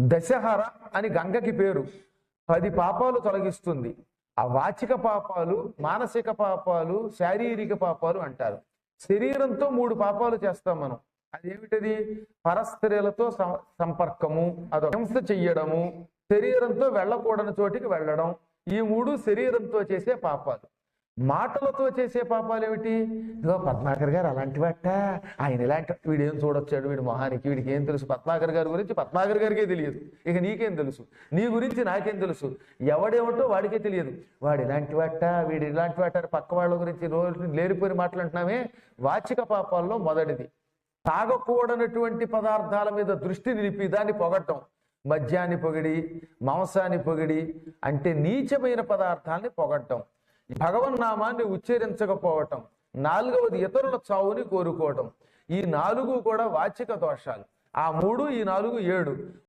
దశహర అని గంగకి పేరు. పది పాపాలు తొలగిస్తుంది. ఆ వాచిక పాపాలు మానసిక పాపాలు శారీరక పాపాలు అంటారు. శరీరంతో మూడు పాపాలు చేస్తాం మనం. అదేమిటది? పరస్త్రీలతో సం- సంపర్కము అదొక హింస చెయ్యడము శరీరంతో వెళ్ళకూడని చోటికి వెళ్ళడం. ఈ మూడు శరీరంతో చేసే పాపాలు. మాటలతో చేసే పాపాలు ఏమిటి ఇదిగో పద్మాకర్ గారు అలాంటి వాట ఆయన ఇలాంటి వీడు ఏం చూడొచ్చాడు? వీడి మొహానికి వీడికి ఏం తెలుసు? పద్మాకర్ గారి గురించి పద్మాకర్ గారికే తెలియదు. ఇక నీకేం తెలుసు? నీ గురించి నాకేం తెలుసు? ఎవడేమిటో వాడికే తెలియదు. వాడు ఇలాంటి వాట వీడు ఇలాంటి వాట పక్క వాళ్ళ గురించి రోజు లేరిపోయి మాట్లాడుతున్నామే వాచిక పాపాల్లో మొదటిది. తాగకూడనటువంటి పదార్థాల మీద దృష్టి నిలిపి దాన్ని పొగట్టం మద్యాన్ని పొగిడి మాంసాన్ని పొగిడి అంటే నీచమైన పదార్థాల్ని పొగట్టం భగవన్నామాన్ని ఉచ్చరించకపోవటం నాలుగవది ఇతరుల చావుని కోరుకోవటం ఈ నాలుగు కూడా వాచిక దోషాలు. ఆ మూడు ఈ నాలుగు ఏడు.